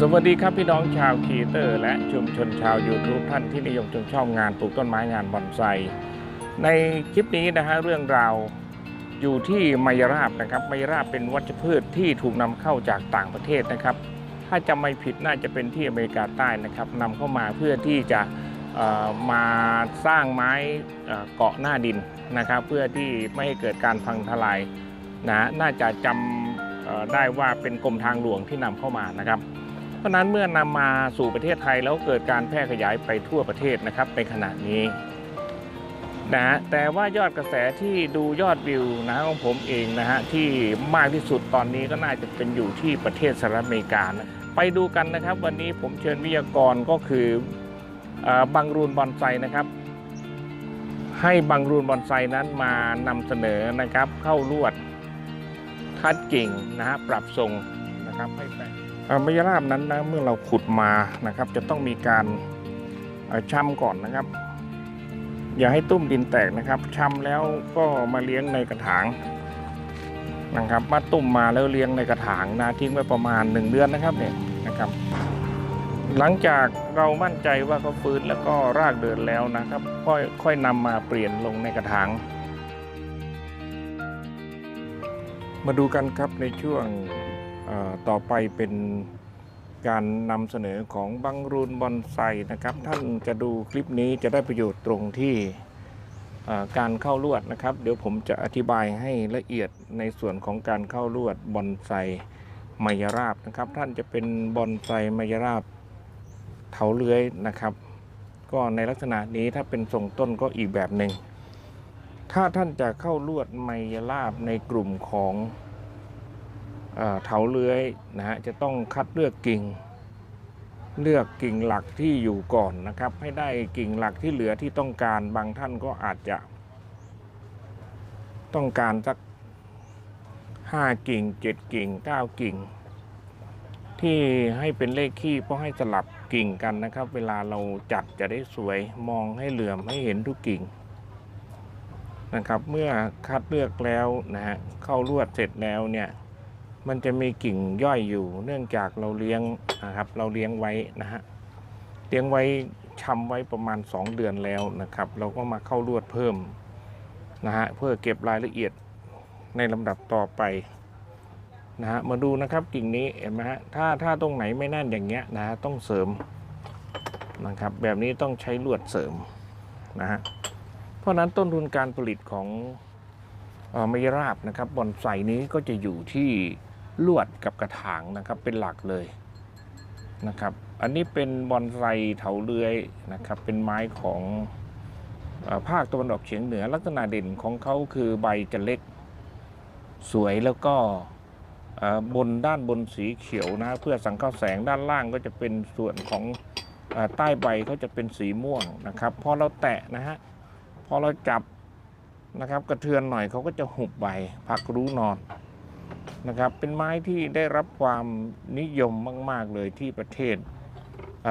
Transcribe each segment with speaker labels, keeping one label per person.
Speaker 1: สวัสดีครับพี่น้องชาวคีเตอร์ และชุมชนชาว YouTube ท่านที่นิยมชมชอบงานปลูกต้นไม้งานบอนไซในคลิปนี้นะฮะเรื่องราวอยู่ที่ไมยราบนะครับไมยราบเป็นวัชพืชที่ถูกนำเข้าจากต่างประเทศนะครับ ถ้าจำไม่ผิดน่าจะเป็นที่อเมริกาใต้นะครับนำเข้ามาเพื่อที่จะมาสร้างไม้เกาะหน้าดินนะครับ เพื่อที่ไม่ให้เกิดการพังทลายนะน่าจะจำได้ว่าเป็นกรมทางหลวงที่นำเข้ามานะครับ ราะนั้นเมื่อนำมาสู่ประเทศไทยแล้วเกิดการแพร่ขยายไปทั่วประเทศนะครับในขณะนี้นะฮะแต่ว่ายอดกระแสที่ดูยอดวิวนะของผมเองนะฮะที่มากที่สุดตอนนี้ก็น่าจะเป็นอยู่ที่ประเทศสหรัฐอเมริกานะไปดูกันนะครับ วันนี้ผมเชิญวิทยากรก็คืออบังรูนบอนไซนะครับ ให้บังรูนบอนไซนั้นมานำเสนอนะครับ เข้าลวดคัดกิ่งนะฮะปรับทรงนะครับให้แปลง มยราบนั้นนะเมื่อเราขุดมานะครับ จะต้องมีการช่ำก่อนนะครับ อย่าให้ตุ้มดินแตกนะครับช่ำแล้วก็มาเลี้ยงในกระถางนะครับมาตุ้มมาแล้วเลี้ยงในกระถางนะทิ้งไว้ประมาณ 1 เดือนนะครับเนี่ยนะครับ หลังจากเรามั่นใจว่าเขาฟื้นแล้วก็รากเดินแล้วนะครับ ค่อยค่อยนำมาเปลี่ยนลงในกระถาง มาดูกันครับในช่วง ต่อไปเป็นการนำเสนอของบังรูนบอนไซนะครับ ท่านจะดูคลิปนี้จะได้ประโยชน์ตรงที่การเข้าลวดนะครับ เดี๋ยวผมจะอธิบายให้ละเอียดในส่วนของการเข้าลวดบอนไซไมยราบนะครับ ท่านจะเป็นบอนไซไมยราบเถาเลื้อยนะครับ ก็ในลักษณะนี้ถ้าเป็นทรงต้นก็อีกแบบหนึ่งถ้าท่านจะเข้าลวดไมยราบในกลุ่มของ เถาเลื้อยนะฮะจะต้องคัดเลือกกิ่ง เลือกกิ่งหลักที่อยู่ก่อนนะครับ ให้ได้กิ่งหลักที่เหลือที่ต้องการบางท่านก็อาจจะ ต้องการสักห้ากิ่งเจ็ดกิ่งเก้ากิ่ง ที่ให้เป็นเลขขี้เพราะให้สลับกิ่งกันนะครับ เวลาเราจัดจะได้สวยมองให้เหลื่อมให้เห็นทุกกิ่งนะครับ เมื่อคัดเลือกแล้วนะฮะเข้าลวดเสร็จแล้วเนี่ย มันจะมีกิ่งย่อยอยู่ เนื่องจากเราเลี้ยงนะครับ เราเลี้ยงไว้นะฮะเลี้ยงไว้ชำไว้ประมาณ 2 เดือนแล้วนะครับ เราก็มาเข้าลวดเพิ่มนะฮะเพื่อเก็บรายละเอียดในลำดับต่อไปนะฮะมาดูนะครับกิ่งนี้เห็นไหมฮะถ้าถ้าตรงไหนไม่แน่นอย่างเงี้ยนะฮะต้องเสริมนะครับ แบบนี้ต้องใช้ลวดเสริมนะฮะเพราะฉะนั้นต้นทุนการผลิตของเอ่อไมยราบนะครับบอนไซนี้ก็จะอยู่ที่ ลวดกับกระถางนะครับเป็นหลักเลยนะครับ อันนี้เป็นบอนไซเถาเลื้อยนะครับ เป็นไม้ของภาคตะวันออกเฉียงเหนือลักษณะเด่นของเขาคือใบจะเล็กสวยแล้วก็บนด้านบนสีเขียวนะ เพื่อสังเคราะห์แสงด้านล่างก็จะเป็นส่วนของอใต้ใบเขาจะเป็นสีม่วงนะครับพอเราแตะนะฮะพอเราจับนะครับกระเทือนหน่อยเขาก็จะหุบใบพักรู้นอน นะครับ เป็นไม้ที่ได้รับความนิยมมาก ๆ เลยที่ประเทศ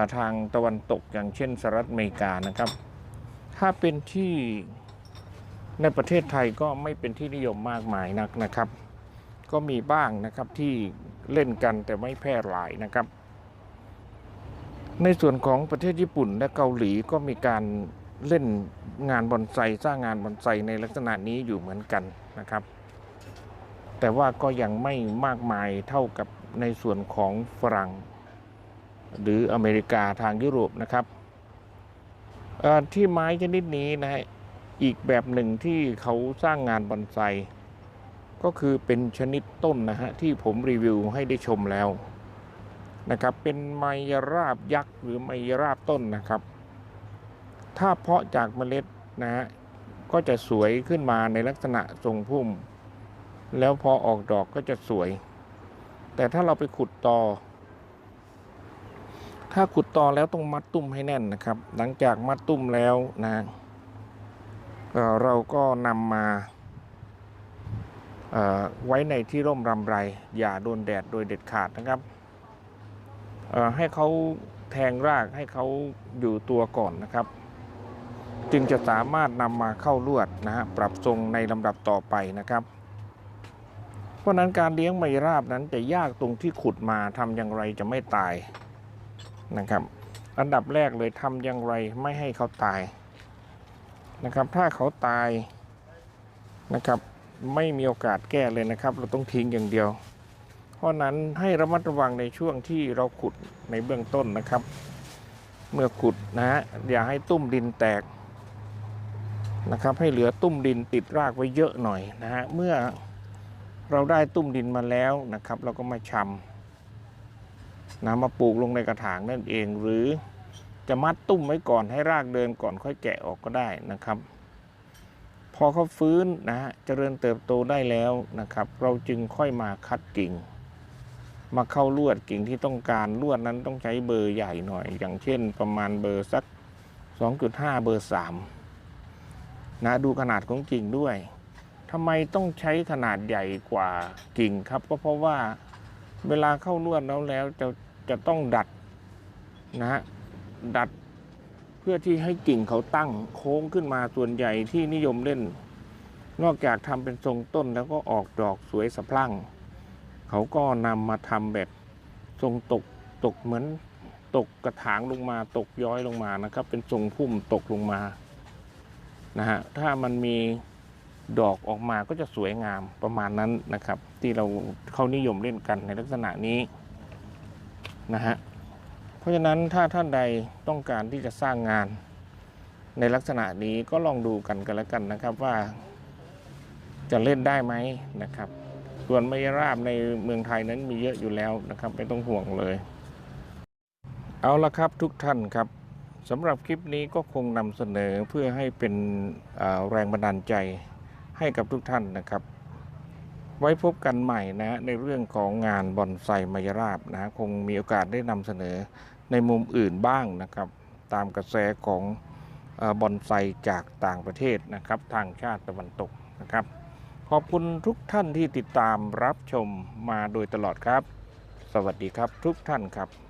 Speaker 1: าทางตะวันตกอย่างเช่นสหรัฐอเมริกานะครับ ถ้าเป็นที่ในประเทศไทยก็ไม่เป็นที่นิยมมากมายนักนะครับ ก็มีบ้างนะครับที่เล่นกันแต่ไม่แพร่หลายนะครับ ในส่วนของประเทศญี่ปุ่นและเกาหลีก็มีการเล่นงานบอนไซสร้างงานบอนไซในลักษณะนี้อยู่เหมือนกันนะครับ แต่ว่าก็ยังไม่มากมายเท่ากับในส่วนของฝรั่ง หรืออเมริกาทางยุโรปนะครับที่ไม้ชนิดนี้นะฮะอีกแบบหนึ่งที่เขาสร้างงานบอนไซก็คือเป็นชนิดต้นนะฮะที่ผมรีวิวให้ได้ชมแล้วนะครับเป็นไมยราบยักษ์หรือไมยราบต้นนะครับ ถ้าเพาะจากเมล็ดนะฮะก็จะสวยขึ้นมาในลักษณะทรงพุ่ม แล้วพอออกดอกก็จะสวย แต่ถ้าเราไปขุดตอ ถ้าขุดตอแล้วต้องมัดตุ้มให้แน่นนะครับ หลังจากมัดตุ้มแล้วนะเเราก็นำมาไว้ในที่ร่มรำไร อย่าโดนแดดโดยเด็ดขาดนะครับ ให้เขาแทงรากให้เขาอยู่ตัวก่อนนะครับ จึงจะสามารถนำมาเข้าลวดนะฮะปรับทรงในลำดับต่อไปนะครับ เพราะนั้นการเลี้ยงไมราบนั้นจะยากตรงที่ขุดมาทำอย่างไรจะไม่ตายนะครับ อันดับแรกเลยทำอย่างไรไม่ให้เขาตายนะครับ ถ้าเขาตายนะครับ ไม่มีโอกาสแก้เลยนะครับ เราต้องทิ้งอย่างเดียว เพราะนั้นให้ระมัดระวังในช่วงที่เราขุดในเบื้องต้นนะครับ เมื่อขุดนะฮะอย่าให้ตุ้มดินแตกนะครับ ให้เหลือตุ้มดินติดรากไว้เยอะหน่อยนะฮะเมื่อ เราได้ตุ้มดินมาแล้วนะครับ เราก็มาชำนะมาปลูกลงในกระถางนั่นเอง หรือจะมัดตุ้มไว้ก่อนให้รากเดินก่อนค่อยแกะออกก็ได้นะครับ พอเขาฟื้นนะฮะเจริญเติบโตได้แล้วนะครับ เราจึงค่อยมาคัดกิ่ง มาเข้าลวดกิ่งที่ต้องการลวดนั้นต้องใช้เบอร์ใหญ่หน่อย อย่างเช่น ประมาณเบอร์สัก 2.5 เบอร์ 3นะดูขนาดของกิ่งด้วย ทำไมต้องใช้ขนาดใหญ่กว่ากิ่งครับ ก็เพราะว่าเวลาเข้าลวดแล้วแล้วจะจะต้องดัดนะฮะดัดเพื่อที่ให้กิ่งเขาตั้งโค้งขึ้นมาส่วนใหญ่ที่นิยมเล่น นอกจากทำเป็นทรงต้นแล้วก็ออกดอกสวยสะพรั่ง เขาก็นำมาทำแบบทรงตกตกเหมือนตกกระถางลงมาตกย้อยลงมานะครับ เป็นทรงพุ่มตกลงมานะฮะถ้ามันมี ดอกออกมาก็จะสวยงามประมาณนั้นนะครับ ที่เราเขานิยมเล่นกันในลักษณะนี้นะฮะเพราะฉะนั้นถ้าท่านใดต้องการที่จะสร้างงานในลักษณะนี้ก็ลองดูกันกันแล้วกันนะครับว่า จะเล่นได้ไหมนะครับ ส่วนมยราบในเมืองไทยนั้นมีเยอะอยู่แล้วนะครับไม่ต้องห่วงเลย เอาละครับทุกท่านครับสำหรับคลิปนี้ก็คงนำเสนอเพื่อให้เป็นแรงบันดาลใจ ให้กับทุกท่านนะครับ ไว้พบกันใหม่นะในเรื่องของงานบอนไซมายราบนะคงมีโอกาสได้นำเสนอในมุมอื่นบ้างนะครับ ตามกระแสของบอนไซจากต่างประเทศนะครับ ทางชาติตะวันตกนะครับ ขอบคุณทุกท่านที่ติดตามรับชมมาโดยตลอดครับ สวัสดีครับทุกท่านครับ